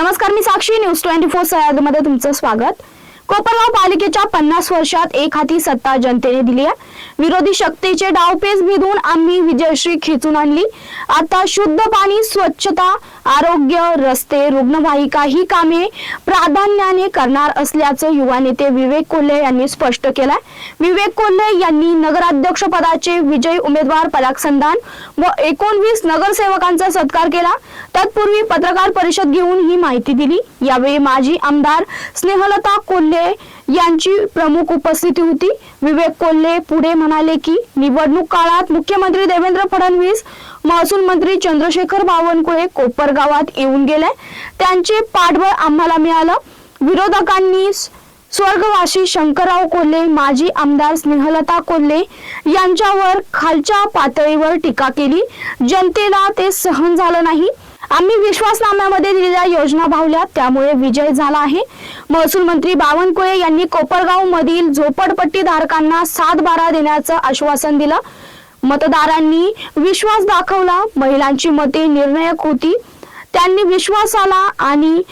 नमस्कार मी साक्षी. News twenty four सह्याद्रीमध्ये तुमचं स्वागत. कोपरगाव पालिकेच्या पन्नास वर्षात एक हाती सत्ता जनतेने दिली आहे. विरोधी शक्तीचे डावपेच भिदून आम्ही विजयश्री खेचून आणली. आता शुद्ध पाणी स्वच्छता आरोग्य रस्ते रुग्णवाहिका ही कामे प्राधान्याने करणार असल्याचं युवा नेते विवेक कोल्हे यांनी स्पष्ट केलंय. विवेक कोल्हे यांनी नगराध्यक्ष पदाचे विजयी उमेदवार पराग संधान व एकोणवीस नगरसेवकांचा सत्कार केला. तत्पूर्वी पत्रकार परिषद घेऊन ही माहिती दिली. यावेळी माजी आमदार स्नेहलता कोल्हे यांची प्रमुख उपस्थिती होती. विवेक कोल्हे पुढे म्हणाले की निवडणूक काळात मुख्यमंत्री देवेंद्र फडणवीस महसूल मंत्री चंद्रशेखर बावनकुळे कोपरगावात येऊन गेले. त्यांचे पाठबळ आम्हाला मिळालं. विरोधकांनी स्वर्गवासी शंकरराव कोल्हे माजी आमदार स्नेहलता कोल्हे यांच्यावर खालच्या पातळीवर टीका केली. जनतेला ते सहन झालं नाही. आम्ही विश्वासनाम्यामध्ये दिलेल्या योजना भावल्या त्यामुळे विजय झाला आहे. महसूल मंत्री बावनकुळे यांनी कोपरगाव मधील झोपडपट्टी धारकांना सात बारा देण्याचं आश्वासन दिलं. मतदारांनी विश्वास दाखवला. महिलांची मते निर्णायक होती. त्यांनी विश्वासाला आणि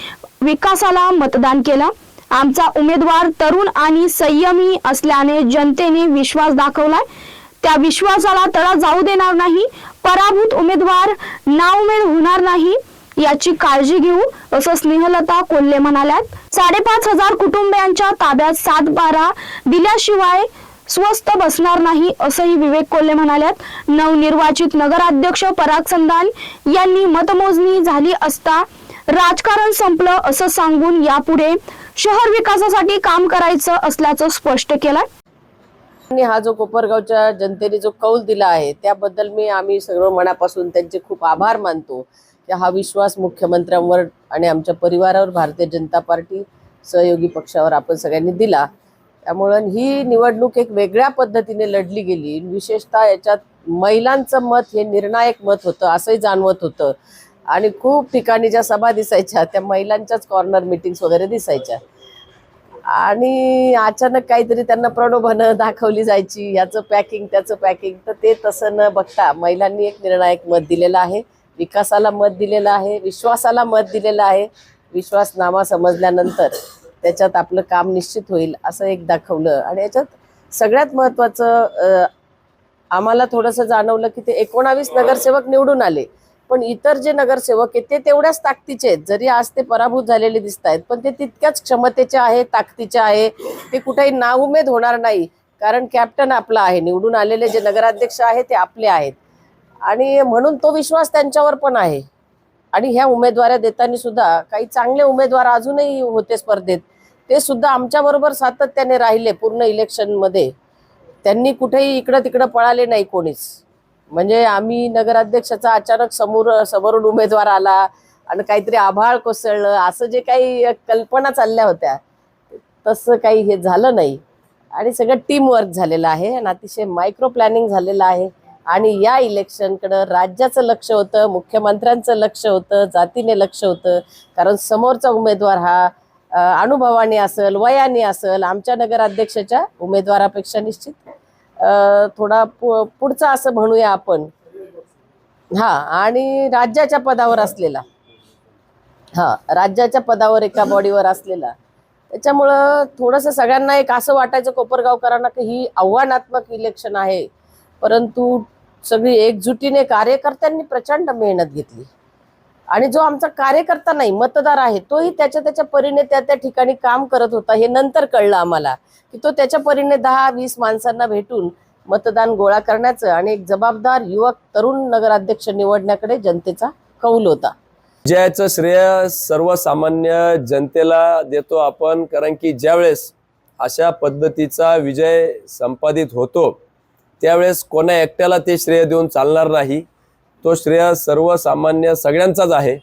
विकासाला मतदान केलं. आमचा उमेदवार तरुण आणि संयमी असल्याने जनतेने विश्वास दाखवलाय. त्या विश्वासाला तडा जाऊ देणार नाही. पराभूत उमेदवार नावमेळ होणार नाही याची काळजी घेऊ असं स्नेहलता कोल्हे म्हणाल्यात. साडेपाच हजार कुटुंबियांच्या ताब्यात सात बारा दिल्याशिवाय स्वस्त बसणार नाही असंही विवेक कोल्हे म्हणाल्यात. नवनिर्वाचित नगराध्यक्ष पराग संधान यांनी मतमोजणी झाली असता राजकारण संपलं असं सांगून यापुढे शहर विकासासाठी काम करायचं असल्याचं स्पष्ट केलं आणि हा जो कोपरगावच्या जनतेने जो कौल दिला आहे त्याबद्दल मी आम्ही सगळं मनापासून त्यांचे खूप आभार मानतो. की हा विश्वास मुख्यमंत्र्यांवर आणि आमच्या परिवारावर भारतीय जनता पार्टी सहयोगी पक्षावर आपण सगळ्यांनी दिला. त्यामुळं ही निवडणूक एक वेगळ्या पद्धतीने लढली गेली. विशेषतः याच्यात महिलांचं मत हे निर्णायक मत होतं असंही जाणवत होतं. आणि खूप ठिकाणी ज्या सभा दिसायच्या त्या महिलांच्याच कॉर्नर मिटिंग्स वगैरे दिसायच्या. आणि अचानक काहीतरी त्यांना प्रलोभनं दाखवली जायची. याचं पॅकिंग त्याचं पॅकिंग तर ते तसं न बघता महिलांनी एक निर्णायक मत दिलेलं आहे. विकासाला मत दिलेलं आहे. विश्वासाला मत दिलेलं आहे. विश्वासनामा समजल्यानंतर त्याच्यात आपलं काम निश्चित होईल असं एक दाखवलं. आणि याच्यात सगळ्यात महत्त्वाचं आम्हाला थोडंसं जाणवलं की ते एकोणावीस नगरसेवक निवडून आले. पण इतर जे नगरसेवक आहेत ते तेवढ्याच ताकदीचे आहेत. जरी आज ते पराभूत झालेले दिसत आहेत पण ते तितक्याच क्षमतेचे आहे ताकदीचे आहे. ते कुठेही नाउमेद होणार नाही कारण कॅप्टन आपला आहे. निवडून आलेले जे नगराध्यक्ष आहे ते आपले आहेत. आणि म्हणून तो विश्वास त्यांच्यावर पण आहे. आणि ह्या उमेदवाऱ्या देताना सुद्धा काही चांगले उमेदवार अजूनही होते स्पर्धेत. ते सुद्धा आमच्याबरोबर सातत्याने राहिले पूर्ण इलेक्शनमध्ये त्यांनी कुठेही इकडं तिकडं पळाले नाही कोणीच. म्हणजे आम्ही नगराध्यक्षाचा अचानक समोर समोरून उमेदवार आला आणि काहीतरी आभाळ कोसळलं असं जे काही कल्पना चालल्या होत्या तसं काही हे झालं नाही. आणि सगळं टीम वर्क झालेलं आहे आणि अतिशय मायक्रो प्लॅनिंग झालेलं आहे. आणि या इलेक्शनकडं राज्याचं लक्ष होतं मुख्यमंत्र्यांचं लक्ष होतं जातीने लक्ष होतं. कारण समोरचा उमेदवार हा अनुभवाने असेल वयाने असेल आमच्या नगराध्यक्षाच्या उमेदवारापेक्षा निश्चित थोडा पु पुढचा असं म्हणूया आपण. हा आणि राज्याच्या पदावर असलेला. हा राज्याच्या पदावर एका बॉडीवर असलेला. त्याच्यामुळं थोडंसं सगळ्यांना एक असं वाटायचं कोपरगावकरांना की ही आव्हानात्मक इलेक्शन आहे. परंतु सगळी एकजुटीने कार्यकर्त्यांनी प्रचंड मेहनत घेतली. आणि जो आमचा कार्यकर्ता नाही मतदार आहे तोही त्याच्या त्याच्या परीने त्या त्या ठिकाणी काम करत होता. हे नंतर कळलं आम्हाला की तो त्याच्या परीने दहा वीस माणसांना भेटून मतदान गोळा करण्याचं आणि एक जबाबदार युवक तरुण नगराध्यक्ष निवडण्याकडे जनतेचा कौल होता. विजयाचं श्रेय सर्वसामान्य जनतेला देतो आपण कारण की ज्यावेळेस अशा पद्धतीचा विजय संपादित होतो त्यावेळेस कोणा एकट्याला ते श्रेय देऊन चालणार नाही. तो श्रेय सर्वसामान्य सगळ्यांचाच आहे.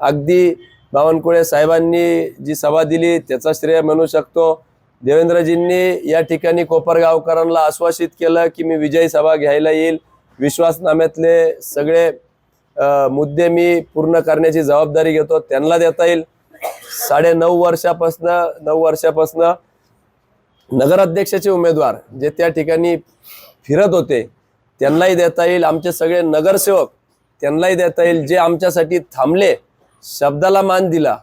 अगदी बावनकुळे साहेबांनी जी सभा दिली त्याचा श्रेय म्हणू शकतो. देवेंद्रजींनी या ठिकाणी कोपरगावकरांना आश्वासित केलं की मी विजयी सभा घ्यायला येईल. विश्वासनाम्यातले सगळे मुद्दे मी पूर्ण करण्याची जबाबदारी घेतो. त्यांना देता येईल. साडे नऊ वर्षापासनं नऊ वर्षापासनं नगराध्यक्षाचे उमेदवार जे त्या ठिकाणी फिरत होते त्यांनाही देता येईल. आमचे सगळे नगरसेवक त्यांनाही देता येईल. जे आमच्यासाठी थांबले शब्दाला मान दिला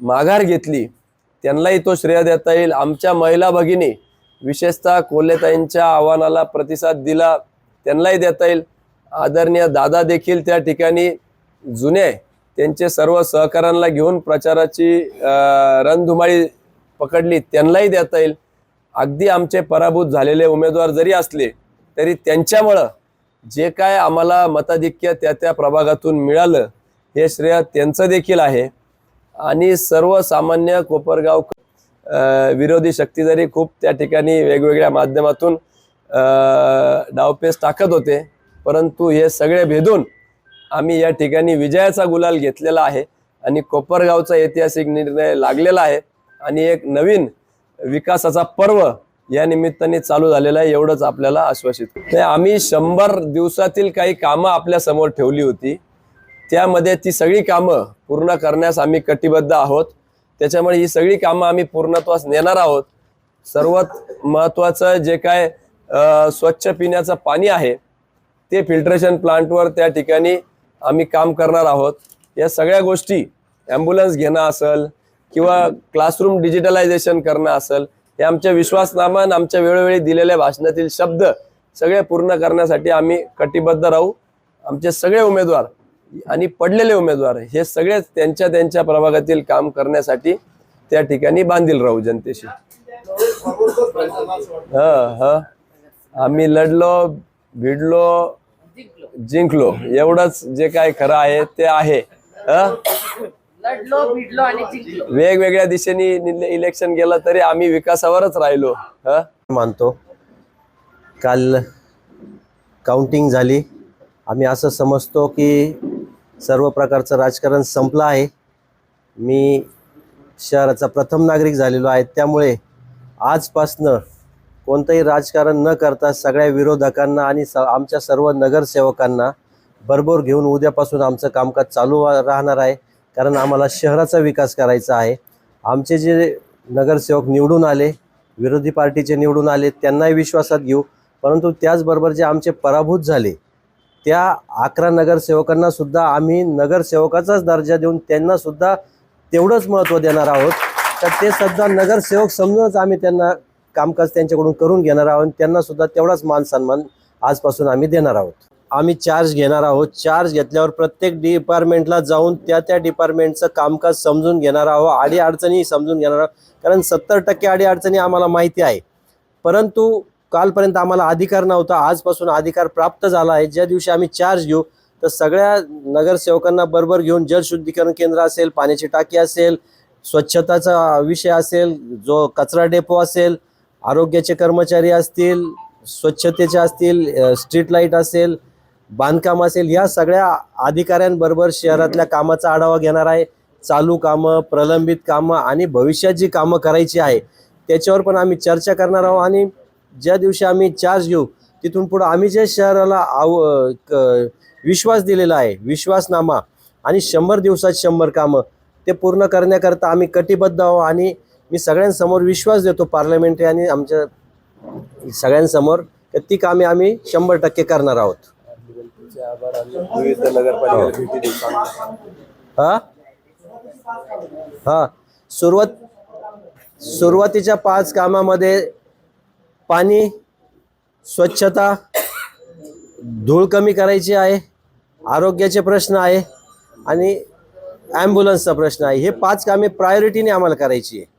माघार घेतली त्यांनाही तो श्रेय देता येईल. आमच्या महिला भगिनी विशेषतः कोल्हेताईंच्या आव्हानाला प्रतिसाद दिला त्यांनाही देता येईल. आदरणीय दादा देखील त्या ठिकाणी जुने त्यांचे सर्व सहकाऱ्यांना घेऊन प्रचाराची रणधुमाळी पकडली त्यांनाही देता येईल. अगदी आमचे पराभूत झालेले उमेदवार जरी असले तरी त्यांच्यामुळं जे काय आम्हाला मताधिक्य त्या त्या प्रभागातून मिळालं हे श्रेय त्यांचं देखील आहे. आणि सर्वसामान्य कोपरगाव विरोधी शक्ती जरी खूप त्या ठिकाणी वेगवेगळ्या माध्यमातून डावपेस डावपेच टाकत होते परंतु हे सगळे भेदून आम्ही या ठिकाणी विजयाचा गुलाल घेतलेला आहे आणि कोपरगावचा ऐतिहासिक निर्णय लागलेला आहे. आणि एक नवीन विकासाचा पर्व या निमित्ताने चालू झालेला आहे एवढंच आपल्याला आश्वासित. आम्ही शंभर दिवसातील काही कामं आपल्यासमोर ठेवली होती. त्यामध्ये ती सगळी कामं पूर्ण करण्यास आम्ही कटिबद्ध आहोत. त्याच्यामुळे ही सगळी कामं आम्ही पूर्णत्वास नेणार आहोत. सर्वात महत्त्वाचं जे काय स्वच्छ पिण्याचं पाणी आहे ते फिल्ट्रेशन प्लांटवर त्या ठिकाणी आम्ही काम करणार आहोत. या सगळ्या गोष्टी ॲम्ब्युलन्स घेणं असेल किंवा क्लासरूम डिजिटलायझेशन करणं असेल हे आमच्या विश्वासनामा आणि आमच्या वेळोवेळी दिलेल्या भाषणातील शब्द सगळे पूर्ण करण्यासाठी आम्ही कटिबद्ध राहू. आमचे सगळे उमेदवार आणि पडलेले उमेदवार हे सगळेच त्यांच्या त्यांच्या प्रभागातील काम करण्यासाठी त्या ठिकाणी बांधील राहू जनतेशी. ह ह. आम्ही लढलो भिडलो जिंकलो. एवढंच जे काय खरं आहे ते आहे. हा? लढलो भिडलो आणि जिंकलो. वेगवेगळ्या दिशेने इलेक्शन गेलं तरी आम्ही विकासावरच राहिलो ह? मानतो. काल काउंटिंग झाली. आम्ही असं समजतो की सर्व प्रकारचं राजकारण संपलं आहे. मी शहराचा प्रथम नागरिक झालेलो आहे. त्यामुळे आजपासनं कोणतंही राजकारण न करता सगळ्या विरोधकांना आणि स आमच्या सर्व नगरसेवकांना बरोबर घेऊन उद्यापासून आमचं कामकाज चालू राहणार आहे. कारण आम्हाला शहराचा विकास करायचा आहे. आमचे जे नगरसेवक निवडून आले विरोधी पार्टीचे निवडून आले त्यांनाही विश्वासात घेऊ. परंतु त्याचबरोबर जे आमचे पराभूत झाले त्या अकरा नगरसेवकांना सुद्धा आम्ही नगरसेवकाचाच दर्जा देऊन त्यांना सुद्धा तेवढंच महत्त्व देणार आहोत. तर ते सुद्धा नगरसेवक समजूनच आम्ही त्यांना कामकाज त्यांच्याकडून करून घेणार आहोत. त्यांना सुद्धा तेवढाच मान सन्मान आजपासून आम्ही देणार आहोत. आम्ही चार्ज घेणार आहोत. चार्ज घेतल्यावर प्रत्येक डिपार्टमेंटला जाऊन त्या त्या डिपार्टमेंटचं कामकाज समजून घेणार आहोत. आडी अडचणी समजून घेणार आहोत. कारण सत्तर टक्के आडी अडचणी आम्हाला माहिती आहे. परंतु कालपर्यंत आम्हाला अधिकार नव्हता. आजपासून अधिकार प्राप्त झाला आहे. ज्या दिवशी आम्ही चार्ज घेऊ तर सगळ्या नगरसेवकांना बरोबर घेऊन जलशुद्धीकरण केंद्र असेल पाण्याची टाकी असेल स्वच्छताचा विषय असेल जो कचरा डेपो असेल आरोग्याचे कर्मचारी असतील स्वच्छतेचे असतील स्ट्रीट लाइट असेल बांधकाम असेल या सगळ्या अधिकाऱ्यांबरोबर शहरातल्या कामाचा आढावा घेणार आहे. चालू कामं प्रलंबित कामं आणि भविष्यात जी कामं करायची आहे त्याच्यावर पण आम्ही चर्चा करणार आहोत आणि ज्या दिवशी आम्ही चार्ज घेऊ तिथून पुढं आम्ही ज्या शहराला आव क- विश्वास दिलेला आहे विश्वासनामा आणि शंभर दिवसात शंभर कामं ते पूर्ण करण्याकरता आम्ही कटिबद्ध आहोत आणि मी सगळ्यांसमोर विश्वास देतो पार्लमेंटरी आणि आमच्या सगळ्यांसमोर ती कामे आम्ही शंभर टक्के करणार आहोत. विविध नगरपालिकेला भेटी देऊ. हा? हा. सुरुवात सुरुवातीच्या पाच कामामध्ये पाणी स्वच्छता धूळ कमी करायची आहे आरोग्याचे प्रश्न आहे आणि ॲम्ब्युलन्सचा प्रश्न आहे. हे पाच कामे प्रायोरिटीने आम्हाला करायची आहे.